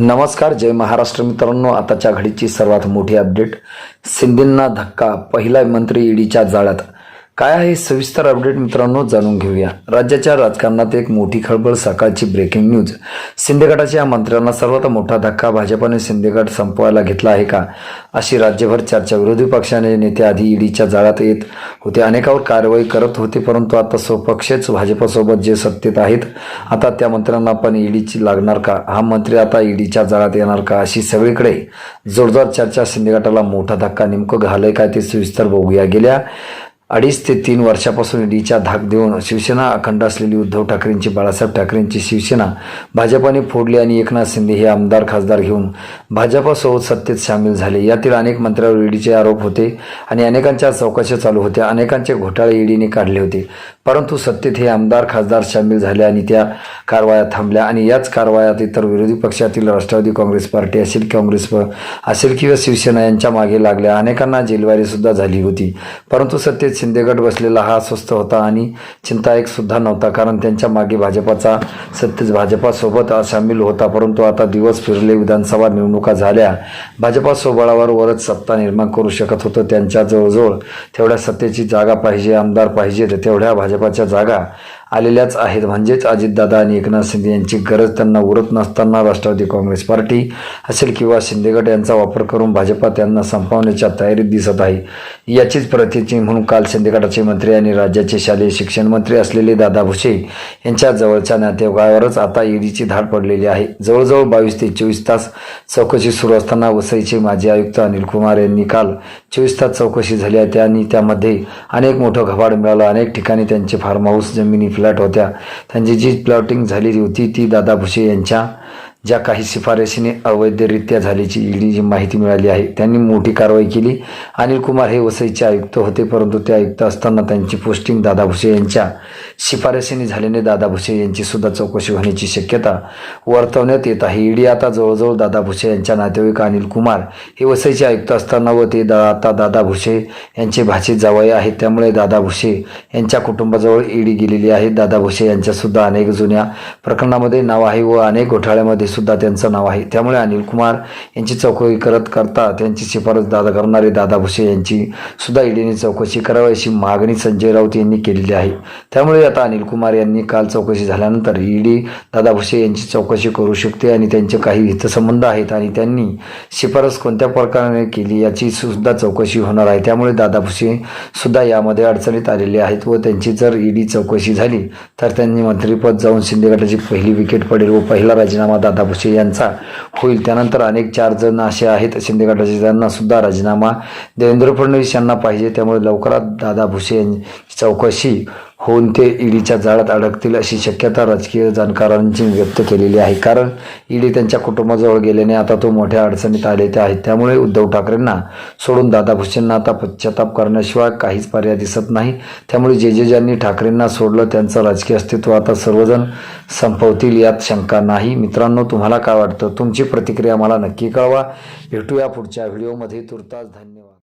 नमस्कार जय महाराष्ट्र मित्रांनो. आताच्या घडीची सर्वात मोठी अपडेट सिंधींना धक्का पहिला मंत्री ईडीच्या जाळ्यात. काय आहे सविस्तर अपडेट मित्रांनो जाणून घेऊया. राज्याच्या राजकारणात एक मोठी खळबळ सकाळची ब्रेकिंग न्यूज शिंदे गटाच्या मंत्र्यांना सर्वात मोठा धक्का भाजपाने शिंदे गट संपवायला घेतला आहे का? अशी राज्यभर चर्चा. विरोधी पक्षाने नेते आधी ईडीच्या जाळ्यात येत होते. अनेकावर कारवाई करत होते परंतु आता स्वपक्षच भाजपसोबत जे सत्तेत आहेत आता त्या मंत्र्यांना पण ईडीची लागणार का? हा मंत्री आता ईडीच्या जाळ्यात येणार का? अशी सगळीकडे जोरदार चर्चा. शिंदे गटाला मोठा धक्का नेमकं घालय काय ते सविस्तर बघूया. गेल्या अडीच ते तीन वर्षापासून ईडीच्या धाक देऊन शिवसेना अखंड असलेली उद्धव ठाकरेंची बाळासाहेब ठाकरेंची शिवसेना भाजपाने फोडली आणि एकनाथ शिंदे हे आमदार खासदार घेऊन भाजपासोबत सत्तेत सामील झाले. यातील अनेक मंत्र्यावर ईडीचे आरोप होते आणि अनेकांच्या चौकशा चालू होत्या. अनेकांचे घोटाळे ईडीने काढले होते. परंतु सत्तेत हे आमदार खासदार सामील झाले आणि त्या कारवाया थांबल्या आणि याच कारवायात इतर विरोधी पक्षातील राष्ट्रवादी काँग्रेस पार्टी असेल काँग्रेस असेल किंवा शिवसेना यांच्या मागे लागल्या. अनेकांना जेलवारीसुद्धा झाली होती. परंतु सत्तेत शिंदेगड बसलेला हा अस्वस्थ होता आणि चिंतायक सुद्धा नव्हता कारण त्यांच्या मागे भाजपाचा सत्तेच भाजपासोबत सामील होता. परंतु आता दिवस फिरले विधानसभा निवडणुका झाल्या. भाजपा स्वबळावर वरच सत्ता निर्माण करू शकत होतं. त्यांच्या जवळजवळ तेवढ्या सत्तेची जागा पाहिजे आमदार पाहिजेत तेवढ्या भाजपाच्या जागा आलेल्याच आहेत. म्हणजेच अजितदादा आणि एकनाथ शिंदे यांची गरज त्यांना उरत नसताना राष्ट्रवादी काँग्रेस पार्टी असेल किंवा शिंदेगड यांचा वापर करून भाजपा त्यांना संपवण्याच्या तयारीत दिसत आहे. याचीच प्रतिची म्हणून काल शिंदेगडाचे मंत्री आणि राज्याचे शालेय शिक्षण मंत्री असलेले दादा भुसे यांच्या जवळच्या नातेवाईकावरच आता ईडीची धाड पडलेली आहे. जवळजवळ बावीस ते चोवीस तास चौकशी सुरू असताना वसईचे माजी आयुक्त अनिल कुमार यांनी काल चोवीस तास चौकशी झाली आहे. आणि त्यामध्ये अनेक मोठं घबाड मिळालं. अनेक ठिकाणी त्यांचे फार्म हाऊस जमिनी फ्लॅट होत्या. त्यांची जी प्लॉटिंग झालेली होती ती दादा भुसे यांच्या ज्या काही शिफारशीने अवैधरित्या झाल्याची ईडीची माहिती मिळाली आहे त्यांनी मोठी कारवाई केली. अनिल कुमार हे वसईचे आयुक्त होते परंतु ते आयुक्त असताना त्यांची पोस्टिंग दादा भुसे यांच्या शिफारशीने झाल्याने दादा भुसे यांची सुद्धा चौकशी होण्याची शक्यता वर्तवण्यात येत आहे. ईडी आता जवळजवळ दादा भुसे यांच्या नातेवाईक अनिल कुमार हे वसईचे आयुक्त असताना व ते दा आता दादा भुसे यांचे भाचे जावई आहेत. त्यामुळे दादा भुसे यांच्या कुटुंबाजवळ ईडी गेलेली आहे. दादा भुसे यांच्यासुद्धा अनेक जुन्या प्रकरणामध्ये नाव आहे व अनेक घोटाळ्यामध्ये सुद्धा त्यांचं नाव आहे. त्यामुळे अनिल कुमार यांची चौकशी करत करता त्यांची शिफारस दादा करणारे दादा भुसे यांची सुद्धा ईडीने चौकशी करावी अशी मागणी संजय राऊत यांनी केलेली आहे. त्यामुळे आता अनिल कुमार यांनी काल चौकशी झाल्यानंतर ईडी दादा भुसे यांची चौकशी करू शकते आणि त्यांचे काही हितसंबंध आहेत आणि त्यांनी शिफारस कोणत्या प्रकाराने केली याची सुद्धा चौकशी होणार आहे. त्यामुळे दादा भुसे सुद्धा यामध्ये अडचणीत आलेले आहेत व त्यांची जर ईडी चौकशी झाली तर त्यांनी मंत्रिपद जाऊन शिंदे गटाची पहिली विकेट पडेल व पहिला राजीनामा दादा भुसे यांचा होईल. त्यानंतर अनेक चार जण असे आहेत. शिंदे गटाचे त्यांना सुद्धा राजीनामा देवेंद्र फडणवीस यांना पाहिजे त्यामुळे लवकरात दादा भुसे यांची चौकशी होऊन ते ईडीच्या जाळ्यात अडकतील अशी शक्यता राजकीय जाणकारांची व्यक्त केलेली आहे. कारण ईडी त्यांच्या कुटुंबाजवळ गेल्याने आता तो मोठ्या अडचणीत आले ते आहेत त्यामुळे उद्धव ठाकरेंना सोडून दादा भुसेंना आता पश्चाताप करण्याशिवाय काहीच पर्याय दिसत नाही. त्यामुळे जे जे ज्यांनी ठाकरेंना सोडलं त्यांचं राजकीय अस्तित्व आता सर्वजण संपवतील यात शंका नाही. मित्रांनो तुम्हाला काय वाटतं? तुमची प्रतिक्रिया मला नक्की कळवा. भेटूया पुढच्या व्हिडिओमध्ये. तुर्तास धन्यवाद.